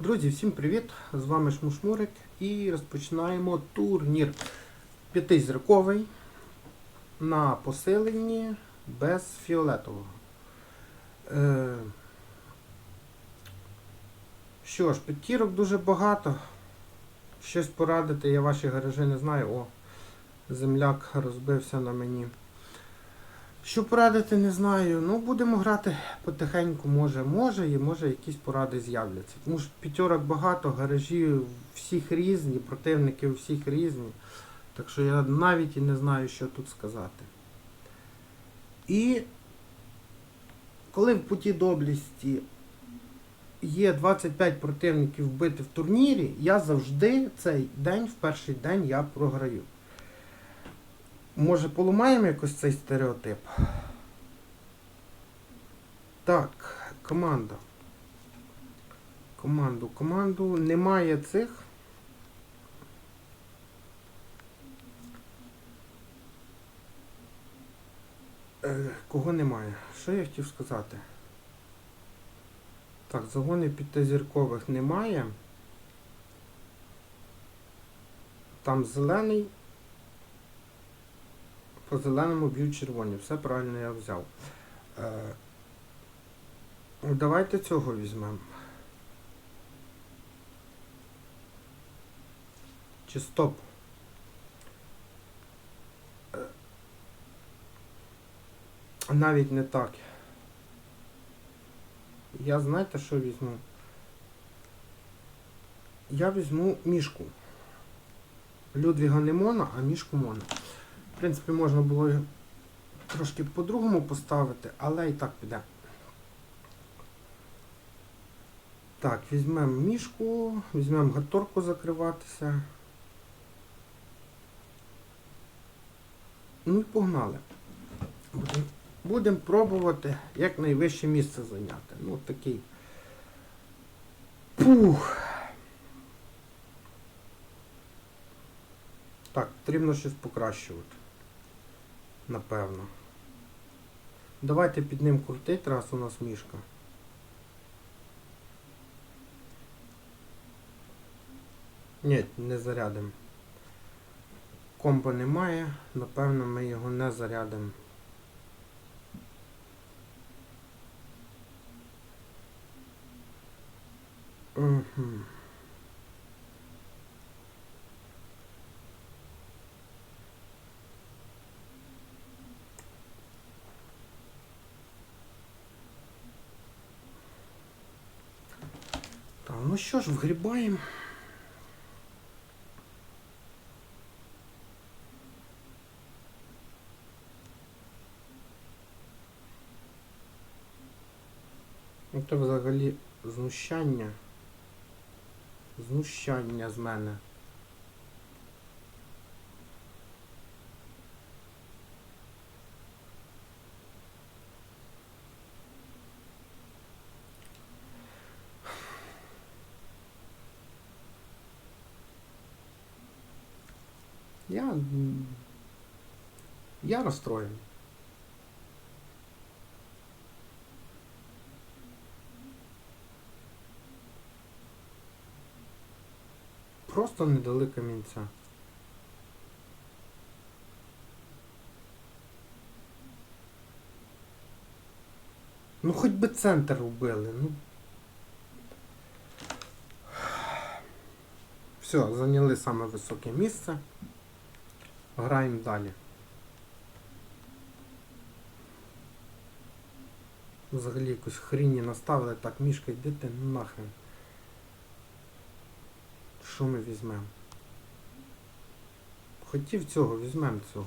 Друзі, всім привіт! З вами Шмушмурик і розпочинаємо турнір п'ятизірковий на посиленні без фіолетового. Е, що ж, п'ятірок дуже багато. Щось порадити, я ваші гаражі не знаю. О, земляк розбився на мені. Що порадити, не знаю. Ну, будемо грати потихеньку, може, може, і може якісь поради з'являться. Тому що п'ятерок багато, гаражі всіх різні, противники у всіх різні. Так що я навіть і не знаю, що тут сказати. І коли в путі доблісті є 25 противників вбити в турнірі, я завжди цей день, в перший день я програю. Може, поламаємо якось цей стереотип? Так, команда. Команду, команду. Немає цих. Е, кого немає? Що я хотів сказати? Так, загонів п'ятизіркових немає. Там зелений. По зеленому б'ють червоні. Все правильно я взяв. Е, давайте цього візьмемо. Чи стоп? Е, навіть не так. Я знаєте, що візьму? Я візьму мішку. Людвіга не мона, а мішку мона. В принципі, можна було трошки по-другому поставити, але і так піде. Так, візьмемо мішку, візьмемо гаторку закриватися. Ну і погнали. Будемо будем пробувати як найвище місце зайняти. Ну, такий. Пух. Так, потрібно щось покращувати. Напевно. Давайте під ним крутить, раз у нас мішка. Ні, не зарядимо. Комбо немає, напевно ми його не зарядимо. Угу. Так, ну що ж, вгрібаємо. Ну, Це взагалі знущання. Знущання з мене. Я. м, Я розстроєний. Просто не дали камінця. Ну хоч би центр вбили, ну. Все, зайняли саме високе місце. Граємо далі. Взагалі якусь хріні наставили, так, мішка йди ти нахрен. Що ми візьмемо? Хотів цього, візьмемо цього.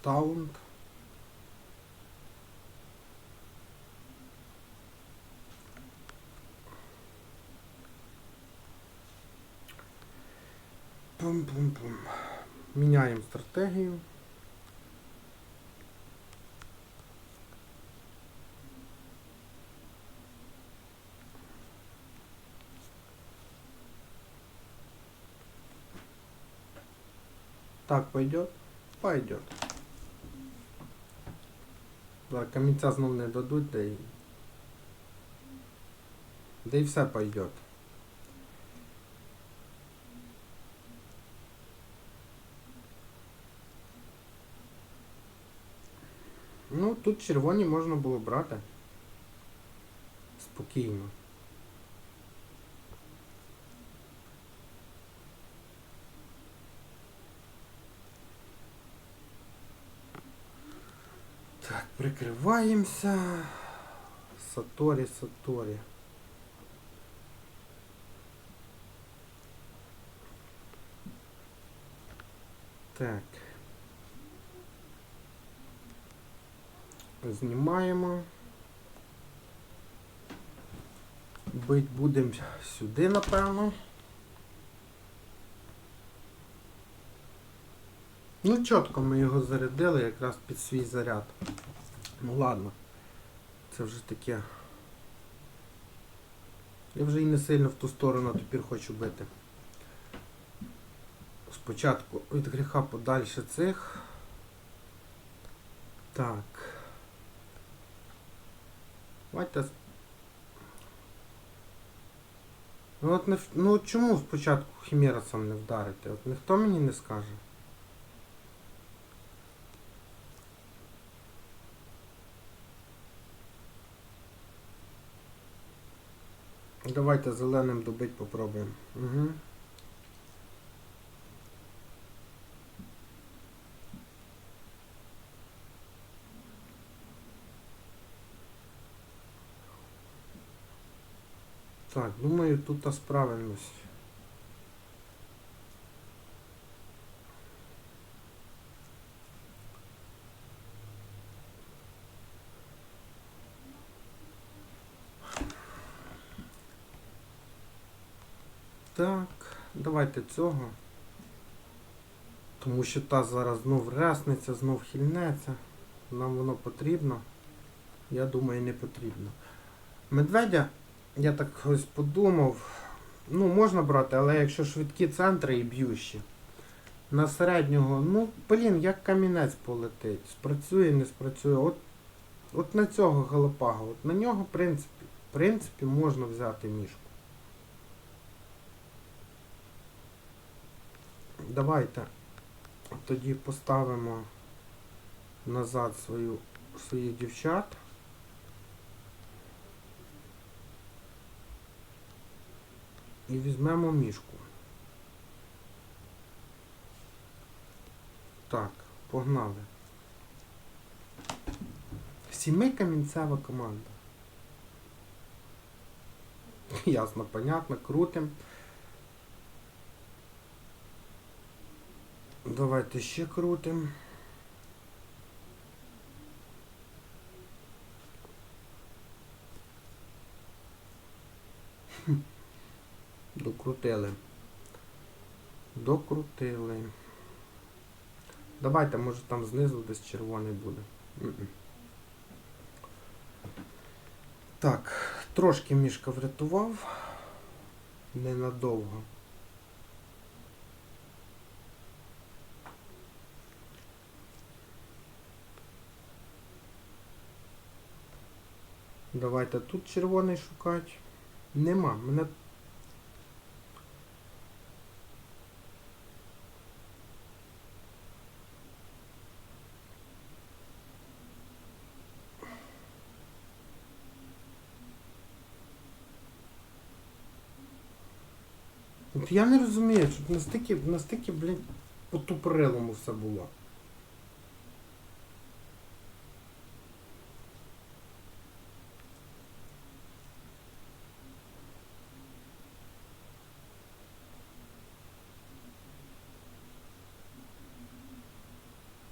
Таунт. Пум-пум-пум. Міняємо стратегію. Так пойдет? Пойдет. Зараз камінця знов не дадуть, де й. Да і все пойдет. Ну, тут червоні можна було брати. Спокійно. Так, прикриваємося. Саторі, Саторі. Так. Знімаємо. Бить будемо сюди, напевно. Ну, чітко ми його зарядили якраз під свій заряд. Ну ладно. Це вже таке. Я вже і не сильно в ту сторону тепер хочу бити. Спочатку від гріха подальше цих. Так. С- Ну от не ну чому спочатку хімерасом не вдарити? От ніхто мені не скаже. Давайте зеленим добить попробуємо. Угу. Так, думаю, тут справимось. Так, давайте цього. Тому що та зараз знов ресниться, знов хильнеться. Нам воно потрібно. Я думаю, не потрібно. Медведя, я так ось подумав. Ну, можна брати, але якщо швидкі центри і б'ющі. На середнього, ну, блін, як камінець полетить. Спрацює, не спрацює. От, от на цього галопага, от на нього, в принципі, в принципі, можна взяти мішку. Давайте тоді поставимо назад свою, своїх дівчат. І візьмемо мішку. Так, погнали. Сімикамінцева команда. Ясно, понятно, крутим. Давайте ще крутим. Хм. Докрутили. Докрутили. Давайте, може там знизу десь червоний буде. Так, трошки мішка врятував. Ненадовго. Давайте тут червоний шукати. Нема. Мене Я не розумію, щоб настільки, настільки, блін, по тупорилому все було.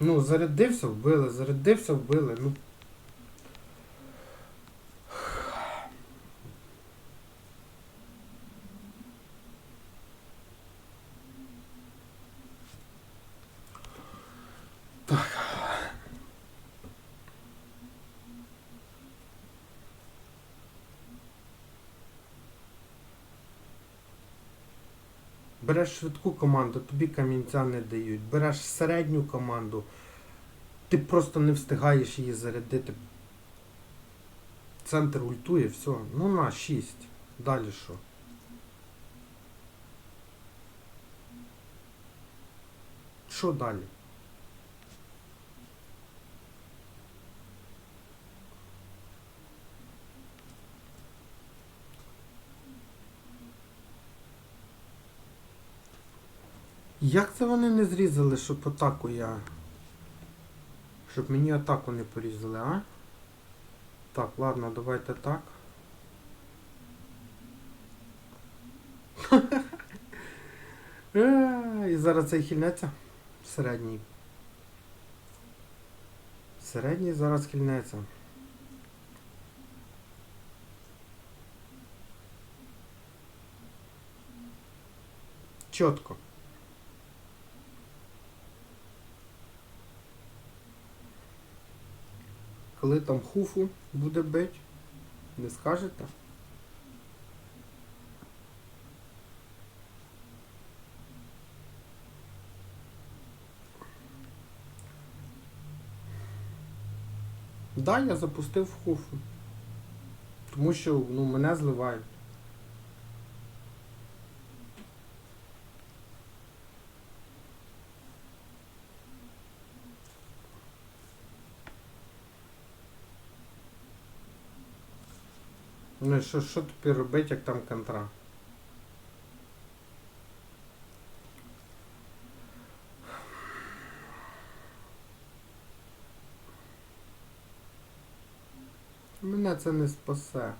Ну, зарядився, вбили, зарядився, вбили. Ну. Береш швидку команду, тобі камінця не дають. Береш середню команду, Ти просто не встигаєш її зарядити. Центр ультує, все. Ну на 6. Далі що? Що далі? Як це вони не зрізали, щоб атаку я. Щоб мені атаку не порізали, а? Так, ладно, давайте так. Е, І зараз цей хильнеться. Середній. Середній зараз хильнеться. Чітко. Коли там хуфу буде бить, не скажете? Да, я запустив хуфу. Тому що ну, мене зливають. Ну і що, що тобі робити, як там контра? Мене це не спасе.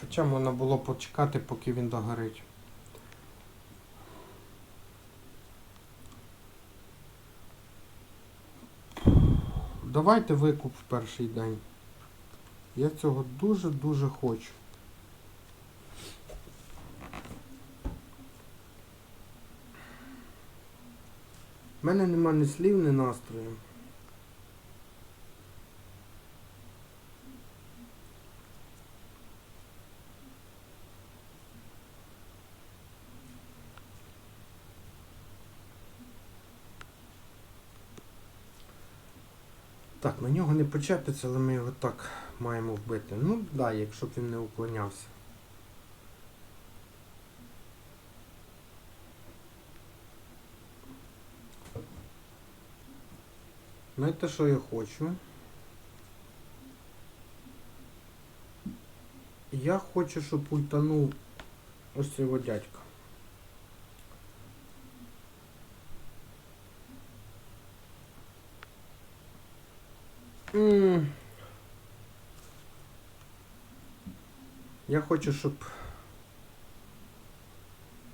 Хоча можна було почекати, поки він догорить. Давайте викуп в перший день. Я цього дуже-дуже хочу. У мене нема ні слів, ні настрою. Так, на нього не почепиться, але ми його так маємо вбити. Ну так, да, якщо б він не уклонявся. Знаєте, що я хочу? Я хочу, щоб ультанув ось цього дядька. М. Я хочу, щоб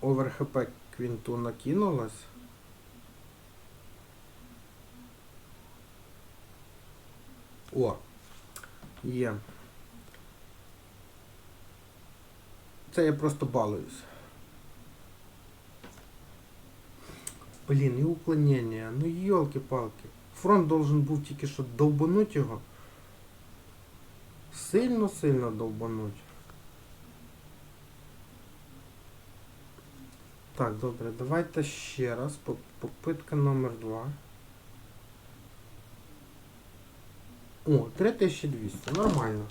овер хп квінту накинулась. О, є. Це я просто балуюсь. Блін, і уклонення. Ну йолки-палки. Фронт должен був тільки що довбануть його. Сильно-сильно довбануть. Так, добре, давайте ще раз. Попитка номер два. О, 3200, нормально.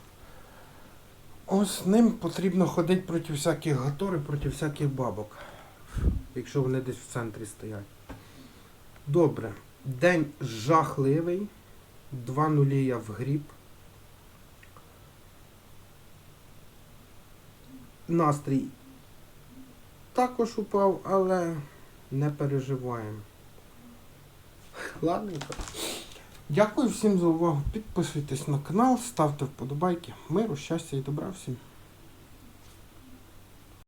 Ось ним потрібно ходити проти всяких гатор і проти всяких бабок. Якщо вони десь в центрі стоять. Добре. День жахливий. Два нулі я вгріб. Настрій також упав, але не переживаємо. Ладненько. Дякую всім за увагу. Підписуйтесь на канал, ставте вподобайки. Миру, щастя і добра всім.